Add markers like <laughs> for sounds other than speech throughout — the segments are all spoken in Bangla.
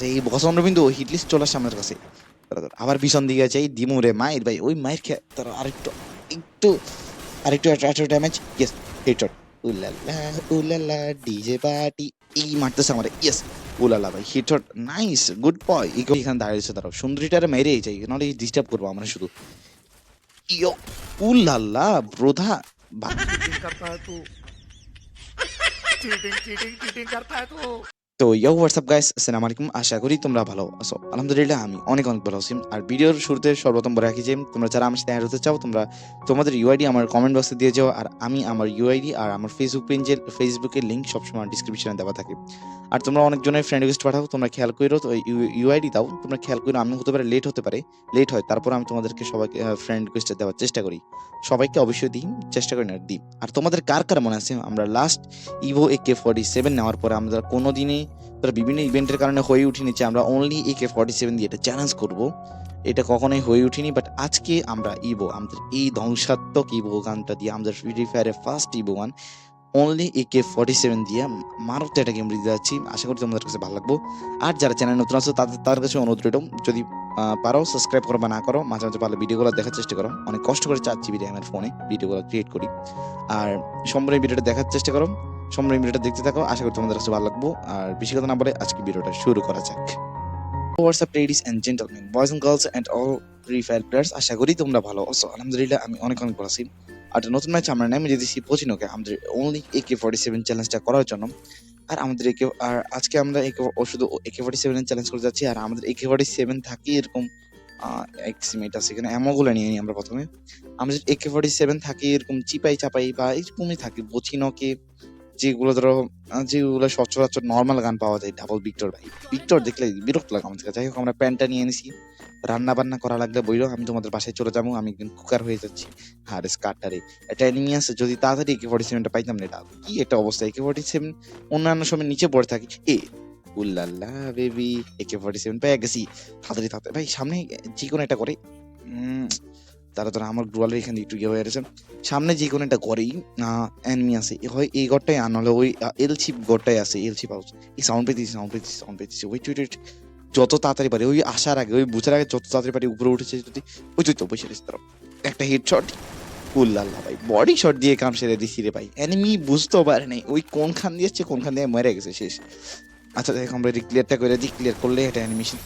রে বসন্ত বিন্দু হিটলিস্ট চলে আসছে আমাদের কাছে দাঁড়া, দাঁড়া, আবার ভীষণ দিকে যাই দিমু রে মায়ের ভাই ওই মায়ের খেয়ে তার আরেকটু একটু আরেকটু একটু ড্যামেজ ইয়েস হিটট উলালা উলালা ডিজে পার্টি এই মারতেছে আমার ইয়েস উলালা ভাই হিটট নাইস গুড বয় এখানে দাঁড়িয়েছে দাঁড়াও সুন্দরীটারে মেরেই যাই নাহলে ডিস্টার্ব করবো আমরা শুধু ইয়ো উলালা ব্রোধা বা- चीटिंग करता है तू चीटिंग चीटिंग चीटिंग करता है तू তো ইয়ো হোয়াটসঅ্যাপ গাইস আসসালামু আলাইকুম আশা করি তোমরা ভালো আছো। আলহামদুলিল্লাহ, আমি অনেক অনেক ভালো আছি। আর ভিডিওর শুরুতে সর্বপ্রথম বলে রাখি যে, তোমরা যারা আমার সাথে হতে চাও, তোমরা তোমাদের ইউআইডি আমার কমেন্ট বক্সে দিয়ে যাও, আর আমি আমার ইউআইডি আর আমার ফেসবুক পেজের ফেসবুকের লিঙ্ক সবসময় ডিসক্রিপশনে দেওয়া থাকে। আর তোমরা অনেকজনের ফ্রেন্ড রিকোয়েস্ট পাঠাও, তোমরা খেয়াল করো, তো ইউআইডি দাও, তোমরা খেয়াল করো আমি হতে পারে লেট হতে পারে। লেট হয়, তারপর আমি তোমাদেরকে সবাইকে ফ্রেন্ড রিকোয়েস্ট দেওয়ার চেষ্টা করি। সবাইকে অবশ্যই দিই, চেষ্টা করি না, দিই। আর তোমাদের কার কার মনে আছে? আমরা last evo A K forty seven নেওয়ার পরে, আমরা কোনো দিনে তারা বিভিন্ন ইভেন্টের কারণে হয়ে উঠিনি, যে আমরা only A K forty seven দিয়ে এটা চ্যালেঞ্জ করব। এটা কখনোই হয়ে উঠিনি বাট আজকে আমরা ইভো আমাদের এই ধ্বংসাত্মক ইভো গানটা দিয়ে, আমাদের ফ্রি ফায়ারের first evo gun only A K forty seven দিয়ে মারতে একটা গেম দিতে যাচ্ছি আশা করি তোমাদের কাছে ভালো লাগবো। আর যারা চ্যানেল নতুন আছে, তাদের তার কাছে অনুরোধ রইল, যদি পারো সাবস্ক্রাইব করো বা না করো, মাঝে মাঝে ভালো ভিডিওগুলো দেখার চেষ্টা করো। অনেক কষ্ট করে চার জিবি র্যামের ফোনে ভিডিওগুলো ক্রিয়েট করি। আর সম্পূর্ণ ভিডিওটা দেখার চেষ্টা করো। এই ভিডিওটা দেখতে থাকো। আশা করি তোমাদের কাছে ভালো লাগবো। আর বেশি কথা না বলে আজকে ভিডিওটা শুরু করা যাক। What's up ladies and gentleman boys and girls and all free fire players আশা করি তোমরা ভালো আছো। আলহামদুলিল্লাহ, আমি অনেক অনেক ভালো আছি। আর নতুন ম্যাচ আমরা নেমে যেতেছি পচিনোকে। আমাদের only A K forty seven চ্যালেঞ্জটা করার জন্য। আর আমাদের একে আর আজকে আমরা একে শুধু একে ফর্টি সেভেন চ্যালেঞ্জ করে যাচ্ছি। আর আমাদের একে ফর্টি সেভেন থাকে এরকম এক এক্সিমেট আছে এখানে অ্যামোগুলো নিয়ে নিই আমরা প্রথমে। আমাদের একে ফর্টি সেভেন থাকি এরকম চিপাই চাপাই বা এরকমই থাকি বচিনকে যেগুলো ধরো যেগুলো সচরাচর নর্মাল গান পাওয়া যায় ডাবল ভিক্টর ভাই। ভিক্টর দেখলে বিরক্ত লাগে আমাদের যাই হোক, আমরা প্যান্টটা নিয়ে এনেছি। রান্না বান্না করা লাগলে বইলো আমি তোমাদের বাসায় চলে যাব, আমি কুকার হয়ে যাচ্ছি। আর স্কারটারে এটা এনিমি আছে যদি তাড়াতাড়ি একে ফর্টি সেভেনটা পাইতাম না এটা কি একটা অবস্থা? একে ফর্টি সেভেন অন্যান্য সময় নিচে পড়ে থাকি। এ, উল্লাল্লা বেবি একে ফর্টি সেভেন পেয়ে গেছি। তাড়াতাড়ি তাড়াতাড়ি। ভাই, সামনে যে কোনো একটা করে তারা তারা আমার গ্রুয়ালের এখানে একটু ইয়ে হয়ে গেছে। সামনে যে কোনো একটা ঘরেই অ্যানমি আছে। হয় এই ঘরটাই আর নাহলে ওই এল চিপ ঘরটাই আছে এল চিপ হাউস এই সাউন্ড পেতেছি সাউন্ড পেতেছি সাউন্ড পেতেছি। ওই টুইট যত তাড়াতাড়ি পারে ওই আসার আগে ওই বুঝার আগে যত তাড়াতাড়ি পারে উপরে উঠেছে যদি ওই তো বসে রয়েছে তারা একটা হেড শট উল্লাল্লা ভাই বডি শট দিয়ে কাম সেরে দিছি রে ভাই। অ্যানিমি বুঝতেও পারে নাই ওই কোনখান দিয়ে যাচ্ছে কোনখান দিয়ে মরে গেছে শেষ। আচ্ছা দেখ আমরা ক্লিয়ারটা করে দিই ক্লিয়ার করলে এটা অ্যানিমেশন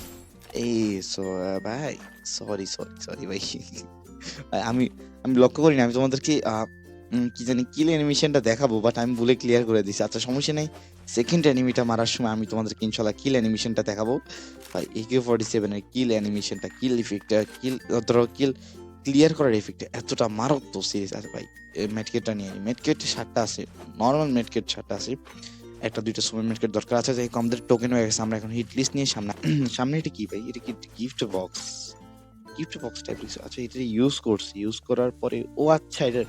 এই সো ভাই সরি সরি সরি ভাই, আমি আমি লক্ষ্য করি না আমি তোমাদেরকে কি জানি কিল অ্যানিমেশনটা দেখাবো বাট আমি ভুলে ক্লিয়ার করে দিছি। আচ্ছা সমস্যা নেই। সেকেন্ড অ্যানিমিটা মারার সময় আমি তোমাদেরকে ইনশাল্লাহ কিল অ্যানিমেশনটা দেখাবো। একে ফর্টি সেভেনের কিল অ্যানিমেশনটা কিল ইফেক্টটা কিল ধরো কিল ক্লিয়ার করার ইফেক্টটা এতটা মারাত্মক সিরিজ আছে ভাই। মেটকেটটা নিয়ে মেটকেট সাতটা আছে নর্মাল মেটকেট সাতটা আছে। একটা দুইটা সুপার মেটকেট দরকার আছে যাই হোক, আমাদের টোকেন হয়ে গেছে আমরা এখন হিট লিস্ট নিয়ে সামনে <clears throat> সামনে এটা কি ভাই? এটা কি gift box gift box type কিছু আচ্ছা এটা ইউজ করছি ইউজ করার পরে, ও আচ্ছা এটা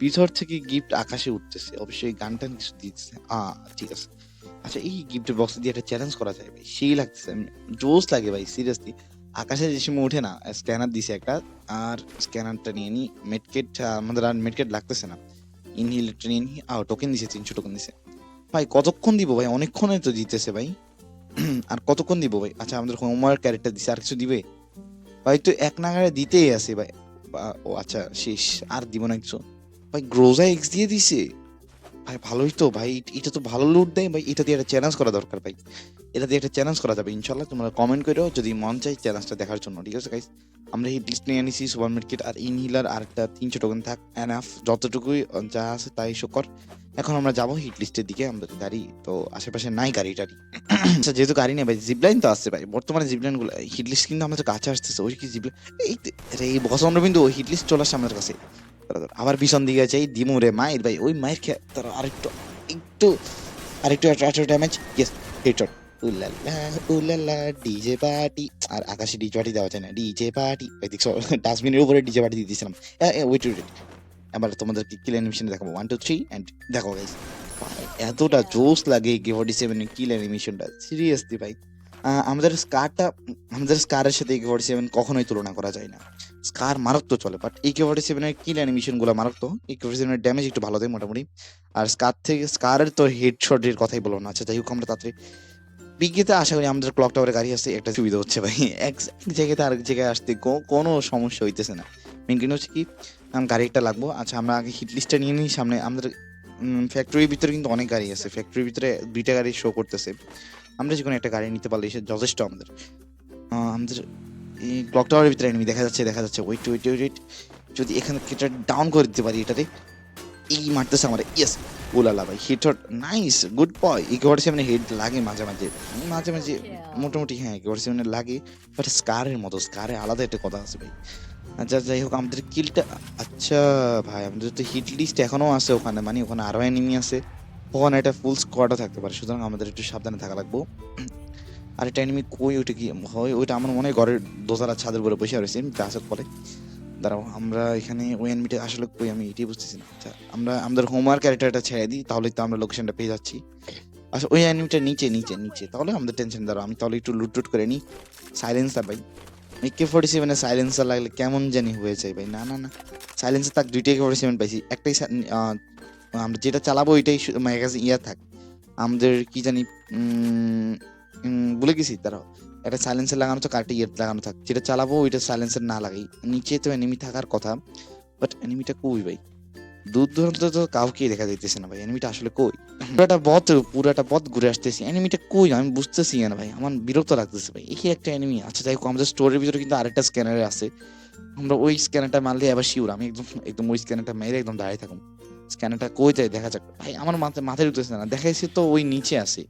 ভিতর থেকে গিফট আকাশে উঠতেছে। অবশ্যই গান টান কিছু দিচ্ছে। আ, ঠিক আছে। আচ্ছা এই গিফট বক্স দিয়ে একটা চ্যালেঞ্জ করা যায় ভাই। সেই লাগতেছে জোস লাগে ভাই সিরিয়াসলি আকাশে যে সময় উঠে না স্ক্যানার দিছে একটা, আর স্ক্যানারটা নিয়ে নি মেডকেট আমাদের আর মেডকেট লাগতেছে না। ইনহিলেটর নিয়ে নি আ টোকেন দিছে, তিনশো টোকেন দিছে। ভাই, কতক্ষণ দিব ভাই? অনেকক্ষণে তো দিতেছে ভাই। <clears throat> আর কতক্ষণ দিব ভাই? আচ্ছা আমাদের হোমওয়ার্ক ক্যারেক্টার দিছে, আর কিছু দিবে? ভাই তো এক নাগারে দিতেই আছে ভাই। ও আচ্ছা শেষ, আর দিব না কিছু। ভাই গ্রোজা এক্স দিয়ে দিছে? ভাই, ভালোই তো, ভাই এটা তো ভালো লুট দেয়, ভাই এটা দিয়ে একটা চ্যালেঞ্জ করা দরকার, ভাই। এটা দিয়ে একটা চ্যালেঞ্জ করা যাবে ইনশাল্লাহ তোমরা কমেন্ট করো যদি মন চাই চ্যালেঞ্জটা দেখার জন্য, ঠিক আছে গাইস আমরা হিট লিস্ট নিয়ে আনিছি সুপার মার্কেট আর ইনহিলার আর একটা তিনশো টোকেন থাক এনাফ যতটুকুই যা আছে তাই শো কর। এখন আমরা যাব হিট লিস্টের দিকে, আমাদের গাড়ি, তো আশেপাশে নাই গাড়ি টাড়ি আচ্ছা যেহেতু গাড়ি নেই ভাই জিপলাইন তো আসছে ভাই, বর্তমানে জিপলাইনগুলো হিট লিস্ট কিন্তু আমাদের কাছে আসতেছে, ওই কি জিপলাইন এই এই বসন্ত বিন্দু ওই হিট লিস্ট চলে আসছে আমাদের কাছে। আবার ভীষণ দিকে যাই, দিমু রে মায়ের ভাই, ওই মায়ের খেয়ে তারা আরেকটু, একটু, আরেকটু ড্যামেজ ইয়েস হিট শট উলালা উলালা, ডিজে পার্টি। আর আকাশে পার্টি দেওয়া যায় না, ডিজে পার্টি। এই দেখছ, ডাস্টবিনের উপরে ডিজে পার্টি দিয়ে এবার কিল অ্যানিমেশন দেখাবো? ওয়ান টু থ্রি অ্যান্ড এতটা লাগে কে ভাই। আমাদের স্কারটা আমাদের স্কারের সাথে সেভেন কখনোই তুলনা করা যায় না। স্কার মারাত্মক চলে বাট একে ফর্টি সেভেনের কিল অ্যানিমেশনগুলো মারাত্মক। একে ফর্টি সেভেনের ড্যামেজ একটু ভালো দেয় মোটামুটি। আর স্কার থেকে স্কারের তো হেড শটের কথাই বলো না। আচ্ছা যাই হোক, আমরা তাড়াতাড়ি বিজ্ঞতে আশা করি আমাদের ক্লক টাওয়ারে গাড়ি আসছে, একটা সুবিধা হচ্ছে ভাই। এক জায়গাতে আরেক জায়গায় আসতে কোনো সমস্যা হইতেছে না। মেন কারণ হচ্ছে কি গাড়ি একটা লাগবো আচ্ছা আমরা আগে হিট লিস্টটা নিয়ে নিই, সামনে আমাদের ফ্যাক্টরির ভিতরে কিন্তু অনেক গাড়ি আছে। ফ্যাক্টরির ভিতরে দুইটা গাড়ি শো করতেছে। আমরা যে কোনো একটা গাড়ি নিতে পারলে সে যথেষ্ট আমাদের। আমাদের এই ক্লক টাওয়ারের ভিতরে এনিমি দেখা যাচ্ছে দেখা যাচ্ছে। ওয়েট ওয়েট ওয়েট যদি এখানে ডাউন করে দিতে পারি এটাতে, এই মারতেছে আমার ইয়েস ওলালা ভাই hit hot nice good boy একেবারে সেমনি হিট লাগে মাঝে মাঝে মাঝে মাঝে মোটামুটি হ্যাঁ একেবারে সেমনি লাগে বাট স্কারের মতো স্কারে আলাদা একটা কথা আছে ভাই। আচ্ছা যাই হোক আমাদের কিলটা আচ্ছা ভাই আমাদের তো হিট লিস্ট এখনও আছে ওখানে মানে ওখানে আরও এনিমি আছে। ওখানে একটা ফুল স্কোয়াডও থাকতে পারে সুতরাং আমাদের একটু সাবধানে থাকা লাগবো। আর একটা এনিমি কই ওইটা কি হয় ওইটা আমার মনে হয় ঘরের দোতলা ছাদের উপরে বসে রয়েছে গাছের পরে দাঁড়াও, আমরা এখানে ওই এনিমিটা আসলে কই আমি এটাই বুঝতেছি না। আচ্ছা আমরা, আমাদের হোমওয়ার্ক ক্যারেক্টারটা ছেড়ে দিই তাহলে তো আমরা লোকেশনটা পেয়ে যাচ্ছি। আচ্ছা ওই এনিমিটা নিচে নিচে নিচে, তাহলে আমাদের টেনশন দাঁড়াও, আমি তাহলে একটু লুট টুট করে নিই। সাইলেন্সার ভাই কে ফোর্টি সেভেনে সাইলেন্সার লাগলে কেমন জানি হয়ে যায় ভাই, না না না। সাইলেন্সার তাক দুইটাই ফোর্টি সেভেন পাইছি, একটাই আমরা যেটা চালাবো ওইটাই কাছে ইয়া থাক। আমাদের কি জানি ভুলে গেছি তারাও একটা সাইলেন্সার লাগানো থাক, আরেকটা ইয়ে লাগানো থাক। যেটা চালাবো, ওইটা সাইলেন্সার না লাগাই। নিচে তো এনিমি থাকার কথা বাট এনিমিটা কই ভাই? দূর দূরান্ত তো কাউকে দেখা যাইতেছে না ভাই এনিমিটা আসলে কই? পুরাটা বত পুরাটা বত ঘুরে আসতেছি। এনিমিটা কই? আমি বুঝতেছি না ভাই, আমার বিরক্ত লাগতেছে ভাই। এই একটা এনিমি আচ্ছা যাই হোক, আমাদের স্টোরের ভিতরে কিন্তু আরেকটা স্ক্যানার আছে। আমরা ওই স্ক্যানারটা মারলে আবার শিওর, আমি একদম একদম ওই স্ক্যানারটা মেরে একদম দাঁড়িয়ে থাকুন। স্ক্যানারটা কই যায়, দেখা যাক। ভাই, আমার মাথায় মাথায় ঢুকতেছে না। দেখাইছি তো ওই নিচে আছে।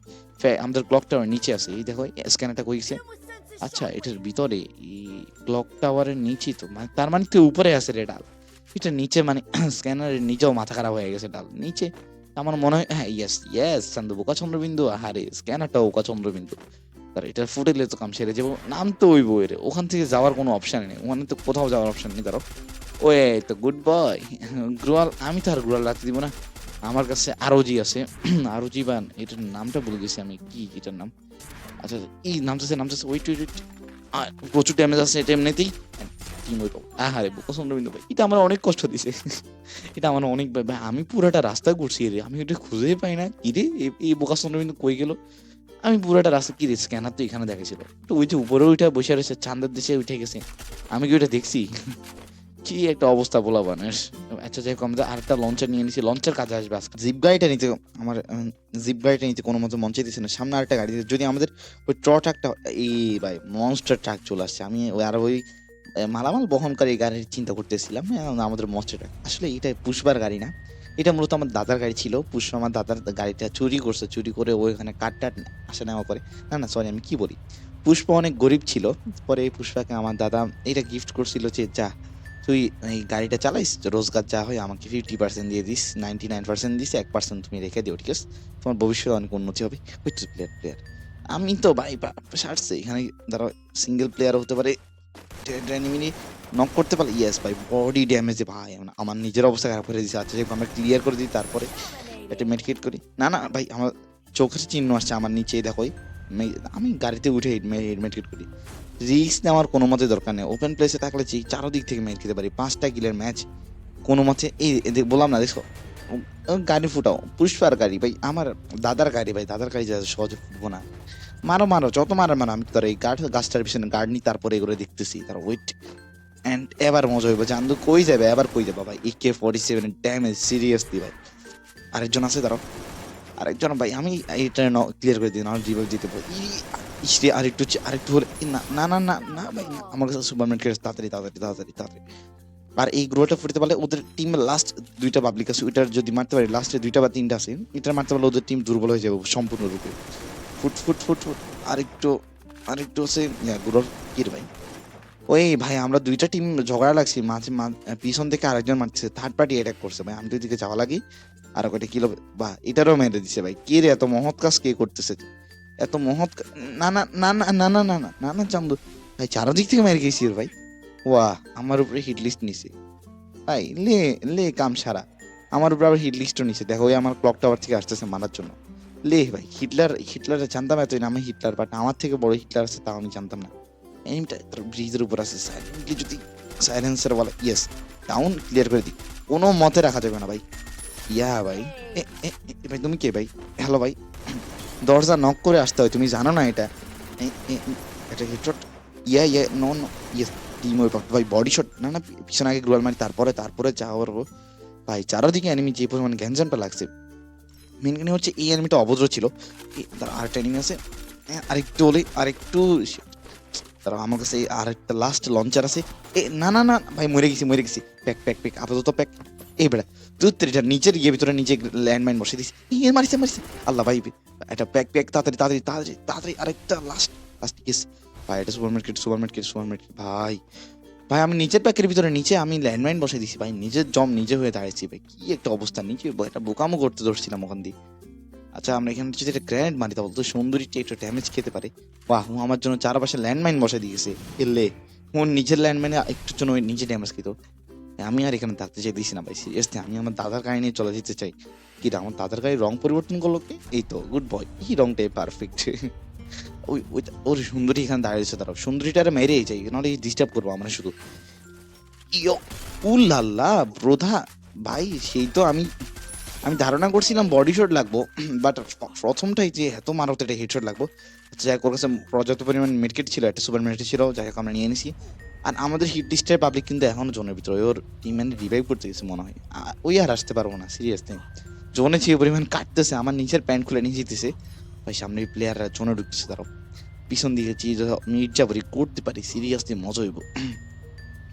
আমাদের ক্লক টাওয়ার নিচে আছে। এই দেখো স্ক্যানারটা কই গেছে? আচ্ছা এটার ভিতরে, এই ক্লক টাওয়ারের নিচে তো মানে তার মানে তো উপরে আছে রে ডাল? এটা নিচে মানে <clears throat> স্ক্যানারের নিচেও মাথা খারাপ হয়ে গেছে ডাল। নিচে, আমার মনে হয় হ্যাঁ ইয়েস ইয়েস চান্দু বোকা চন্দ্রবিন্দু আহারে স্ক্যানারটা ওকা চন্দ্রবিন্দু আর এটা ফুটেলে তো কাম সেরে যাব। নাম তো ওই বইয়ের। ওখান থেকে যাওয়ার কোনো অপশন নেই। ওখানে তো কোথাও যাওয়ার অপশন নেই, ধরো। ওই তো গুড বয় গ্রোয়াল আমি তো আর গ্রোয়াল রাখতে দিব না। আমার কাছে আরোজি আছে। <clears throat> আরোজি বান, এটার নামটা ভুলে গেছি আমি। কি এটার নাম? আচ্ছা এই নামটাছে নামটাছে ওয়েট ওয়েট প্রচুর ড্যামেজ আছে, এটা এমনিতেই। টিম ওই আহারে, বোকা চন্দ্রবিন্দু ভাই। এটা আমার অনেক কষ্ট দিছে। <laughs> এটা আমার অনেক ভাই আমি পুরাটা রাস্তা ঘুরছি রে। আমি ওটা খুঁজেই পাই না। কি রে? এই- এই বোকা চন্দ্রবিন্দু কই গেল? আমি পুরাটা রাস্তা, কি রে? স্ক্যানার তো এখানে দেখাছিল তো ওই যে উপরে ওইটা বসে রয়েছে চান্দের দেশে উঠে গেছে। আমি কি ওইটা দেখছি? <laughs> কি একটা অবস্থা বলা মানুষ? আচ্ছা যাই হোক আমরা আরেকটা লঞ্চার নিয়ে নিছি। লঞ্চের কাজে আসবে আজকে। জিপ গাড়িটা নিতে আমার জিপ গাড়িটা নিতে কোনো মতো মঞ্চে দিচ্ছে না। সামনে আরেকটা গাড়ি দিচ্ছে। যদি আমাদের ওই ট্র ট্রাকটা এই ভাই মনস্টার ট্রাক চলে আসছে আমি ওই আর ওই মালামাল বহনকারী গাড়ির চিন্তা করতেছিলাম। এ, আমাদের মনস্টার আসলে এটা পুষবার গাড়ি না। এটা মূলত আমার দাদার গাড়ি ছিল। পুষ্পা আমার দাদার গাড়িটা চুরি করছে। চুরি করে ওইখানে কাঠ টাট আসা নেওয়া করে। না না সরি আমি কি বলি? পুষ্পা অনেক গরিব ছিল। পরে এই পুষ্পাকে আমার দাদা এটা গিফট করছিল যে যা তুই এই গাড়িটা চালাইস, রোজগার যা হয় আমাকে ফিফটি পার্সেন্ট দিয়ে this ninety nine percent this, এক পার্সেন্ট তুমি রেখে দিও, ঠিক আছে? তোমার ভবিষ্যতে অনেক উন্নতি হবে। ওই প্লেয়ার প্লেয়ার আমি তো ভাই সারছে। এখানে ধরো সিঙ্গেল প্লেয়ার হতে পারে মিনি নক করতে পারলে ইয়েস ভাই বডি ড্যামেজে ভাই আমার- আমার নিজের অবস্থা খারাপ করে দিয়েছে আচ্ছা আমরা ক্লিয়ার করে দিই, তারপরে একটা মেডিকেট করি। না না, ভাই, আমার চোখের চিহ্ন আসছে, আমার নিচেই দেখো আমি গাড়িতে উঠে মেডিকেট করি। রিস্ক নেওয়ার কোনো মতে দরকার নেই। ওপেন প্লেসে থাকলে চারোদিক থেকে ম্যাচ খেতে পারি। পাঁচটা কিলের ম্যাচ কোনো মতে এই বললাম না, দেখো গাড়ি ফুটাও পুষ্পার গাড়ি। ভাই, আমার দাদার গাড়ি, ভাই, দাদার গাড়ি যা সহজে ফুটবো না। মারো মারো, যত মারো মারো, আমি তার এই গাছ গাছটার পিছনে গার্ড নিই তারপরে এগুলো দেখতেছি। তার ওয়েট অ্যান্ড এবার মজা হইব। চান্দু কই যাবে, এবার কই যাবে? ভাই একে ফর্টি সেভেন ড্যামেজ সিরিয়াসলি ভাই। আরেকজন আছে দাঁড়াও আরেকজন, ভাই, আমি এটা ক্লিয়ার করে দিই, না রিভাইভ দিতে পারি। ইসরে আরেকটু আরেকটু হলে না না না না ভাই, না। আমার কাছে সুপারম্যান কেস তাড়াতাড়ি তাড়াতাড়ি তাড়াতাড়ি তাড়াতাড়ি। আর এই গ্রোটা ফুটতে পারলে ওদের টিমের লাস্ট দুইটা পাবলিক আছে, ওইটার যদি মারতে পারি লাস্টে দুইটা বা তিনটা আছে, এটা মারতে পারলে ওদের টিম দুর্বল হয়ে যাবে সম্পূর্ণরূপে। ফুট ফুট ফুট ফুট। আরেকটু আরেকটু আছে গ্রোর কি রে ভাই। ওই ভাই, আমরা দুইটা টিম ঝগড়া লাগছি, মাঝে পিছন থেকে আরেকজন মারছে থার্ড পার্টি অ্যাটাক করছে ভাই, আমি তো এদিকে যাওয়া লাগি। আর কয়টা কিলো বা, এটারও মেরে দিছে ভাই। কে রে এত মহৎ কাজ কে করতেছে? এত মহৎ না না না না না না না না না না চান্দু ভাই চারদিক থেকে মেরে গেছি ভাই ওয়া আমার উপরে হিট লিস্ট নিছে ভাই লে লে কাম সারা আমার উপরে আবার হিট লিস্টও নিছে দেখো ওই আমার ক্লক টাওয়ার থেকে আসতেছে মারার জন্য লে ভাই হিটলার হিটলারে জানতাম এতই নামে হিটলার বাট আমার থেকে বড় হিটলার আছে তাও আমি জানতাম না এনিমটা ব্রিজের উপর আছে সাইলেন্টলি যদি সাইলেন্সার বলা ইয়েস ডাউন ক্লিয়ার করে দিই কোনো মতে রাখা যাবে না ভাই ইয়া ভাই এ, ভাই তুমি কে ভাই হ্যালো ভাই দরজা নক করে আসতে হয় তুমি জানো না এটা? এটা headshot yeah yeah no no yes team ওই ভাই বডি শট না না পিছনে আগে গ্লোয়াল মারি তারপরে তারপরে যাওয়ার পর ভাই চারদিকে এনিমি যে পরিমাণ গ্যাঞ্জামটা লাগছে। মেন কাহিনী হচ্ছে এই এনিমিটা অভদ্র ছিল। তার আরেকটা এনিমি আছে। এ, আরেকটু হলে আরেকটু তারা আমার কাছে এই আরেকটা লাস্ট লঞ্চার আছে। এ না না না ভাই মরে গেছি মরে গেছি। প্যাক প্যাক প্যাক আপাতত প্যাক এই বেড়া তুই এটা নিচের গিয়ে ভিতরে নিচে ল্যান্ডমাইন বসে দিস ইয়ে মারিছে মারিছে। আল্লাহ ভাই এটা প্যাক প্যাক তাড়াতাড়ি তাড়াতাড়ি তাড়াতাড়ি তাড়াতাড়ি, আরেকটা লাস্ট লাস্ট ভাই, এটা supermarket supermarket supermarket ভাই। ভাই, আমি নিচের প্যাকের ভিতরে নিচে আমি ল্যান্ডমাইন বসে দিছি, ভাই। নিজের জম নিজে হয়ে দাঁড়িয়েছি ভাই। কি একটা অবস্থা নিচে একটা বোকামো করতে ধরছিলাম ওখান দিয়ে। আচ্ছা আমরা এখানে যদি একটা গ্র্যান্ড মারি, তাহলে তো সুন্দরীটা একটু ড্যামেজ খেতে পারে। বাহ আমার জন্য চারপাশে ল্যান্ডমাইন বসে দিয়েছে। এলে ওর নিজের ল্যান্ডমাইনে একটু জন্য নিজে ড্যামেজ খেত। আমি আর এখানে থাকতে চাই দিছি না ভাই সিরিয়াসলি আমি আমার দাদার গাড়ি নিয়ে চলে যেতে চাই। কি রে, আমার দাদার গাড়ি রং পরিবর্তন করল কি? এই তো গুড বয় এই রংটাই পারফেক্ট <laughs> ওই ওই ওর সুন্দরী এখানে দাঁড়িয়েছে দাঁড়াও সুন্দরীটারে মেরেই যাই নাহলে ডিস্টার্ব করব আমরা শুধু। উল্লাল্লা ব্রোধা ভাই সেই তো আমি আমি ধারণা করছিলাম বডি শট লাগবো <clears throat> বাট প্রথমটাই যে এত মারতে এটা হেডশট লাগবো যাই হোক ওর কাছে পর্যাপ্ত পরিমাণ মেডকেট ছিল একটা সুপার মেডকেট ছিল যাই হোক আমরা নিয়ে নিছি আর আমাদের হিট লিস্টের পাবলিক কিন্তু এখনও জোনের ভিতরে। ওর টিম রিভাইভ করতে গেছে মনে হয়। ওই আর আসতে পারব না সিরিয়াসলি জোনে যে পরিমাণ কাটতেছে, আমার নিচের প্যান্ট খুলে নিয়ে যেতেছে। ভাই, সামনে প্লেয়াররা জোনে ঢুকতেছে তারাও পিছন দিকে মির্জাপুরি করতে পারি সিরিয়াসলি মজা হইব।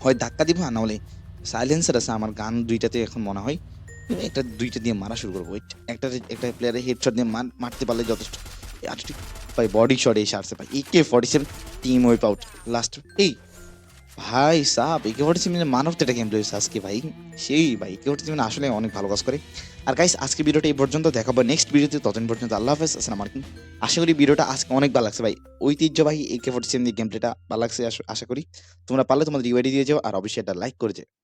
হয় ধাক্কা দিব, আর না হলে সাইলেন্সার আছে, আমার গান দুইটাতে এখন মনে হয়, একটা দুইটা দিয়ে মারা শুরু করব। একটা একটা প্লেয়ারের হেডশট দিয়ে মার- মারতে পারলে যথেষ্ট। আরেকটি ভাই বডি শট এসে আসছে ভাই K forty seven team wipe out last এই ভাই, সাপ একে ফর্টি সেভেন মানব তো এটা গেম প্লেস আজকে ভাই। সেই ভাই একে ফর্টি সেভেন আসলে অনেক ভালো কাজ করে। আর গাইস আজকে ভিডিওটা এই পর্যন্ত দেখাবো। নেক্সট ভিডিওতে ততদিন পর্যন্ত আল্লাহ হাফেজ। আসসালাম আলাইকুম। আশা করি ভিডিওটা আজকে অনেক ভালো লাগছে ভাই। ঐতিহ্যবাহী একে ফোর্টি সেভেন গেম প্লেটা ভালো লাগছে, আশা- আশা করি। তোমরা পারলে তোমাদের ইউআইডি দিয়ে যাও। আর অবশ্যই এটা লাইক করে যাও।